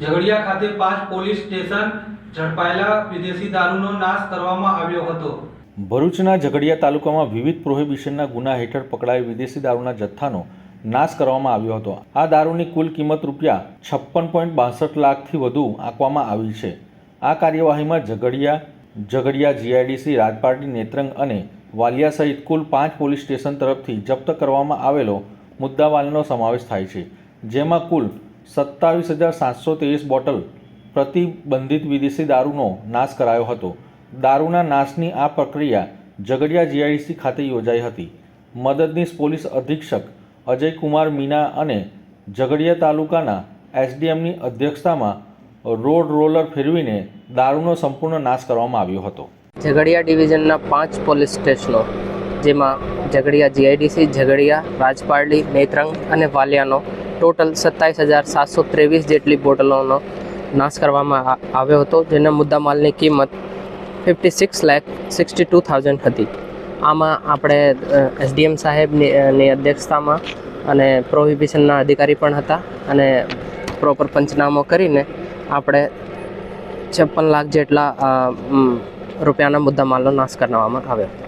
ઝઘડિયા ખાતે પાંચ police station ઝડપાયેલા વિદેશી દારૂનો નાશ કરવામાં આવ્યો હતો. ભરૂચના ઝઘડિયા તાલુકામાં વિવિધ પ્રોહિબિશનના ગુના હેઠળ પકડાયેલ વિદેશી દારૂના જથ્થાનો નાશ કરવામાં આવ્યો હતો. આ દારૂની કુલ કિંમત રૂપિયા છપ્પન પોઈન્ટ બાસઠ લાખથી વધુ આંકવામાં આવી છે. આ કાર્યવાહીમાં ઝઘડિયા ઝઘડિયા જીઆઈડીસી, રાજપારડી, નેત્રંગ અને વાલિયા સહિત કુલ પાંચ પોલીસ સ્ટેશન તરફથી જપ્ત કરવામાં આવેલો મુદ્દાવાલનો સમાવેશ થાય છે, જેમાં કુલ સત્તાવીસ હજાર સાતસો ત્રેવીસ બોટલ પ્રતિબંધિત વિદેશી દારૂનો નાશ કરાયો હતો. દારૂના નાશની આ પ્રક્રિયા ઝઘડિયા જીઆઈડીસી ખાતે યોજાઈ હતી. મદદનીશ પોલીસ અધિક્ષક અજયકુમાર મીના અને ઝઘડિયા તાલુકાના એસડીએમની અધ્યક્ષતામાં રોડ રોલર ફેરવીને દારૂનો સંપૂર્ણ નાશ કરવામાં આવ્યો હતો. ઝઘડિયા ડિવિઝનના પાંચ પોલીસ સ્ટેશનો, જેમાં ઝઘડિયા જીઆઈડીસી, ઝઘડિયા, રાજપારડી, નેત્રંગ અને વાલિયાનો ટોટલ સત્તાવીસ હજાર સાતસો ત્રેવીસ જેટલી બોટલોનો નાશ કરવામાં આવ્યો હતો, જેના મુદ્દામાલની કિંમત fifty six lakh sixty two thousand હતી. આમાં આપણે એસડીએમ સાહેબની અધ્યક્ષતામાં અને પ્રોહિબિશનના અધિકારી પણ હતા અને પ્રોપર પંચનામો કરીને આપણે છપ્પન લાખ જેટલા રૂપિયાના મુદ્દા મુદ્દામાલનો નાશ કરવામાં આવ્યો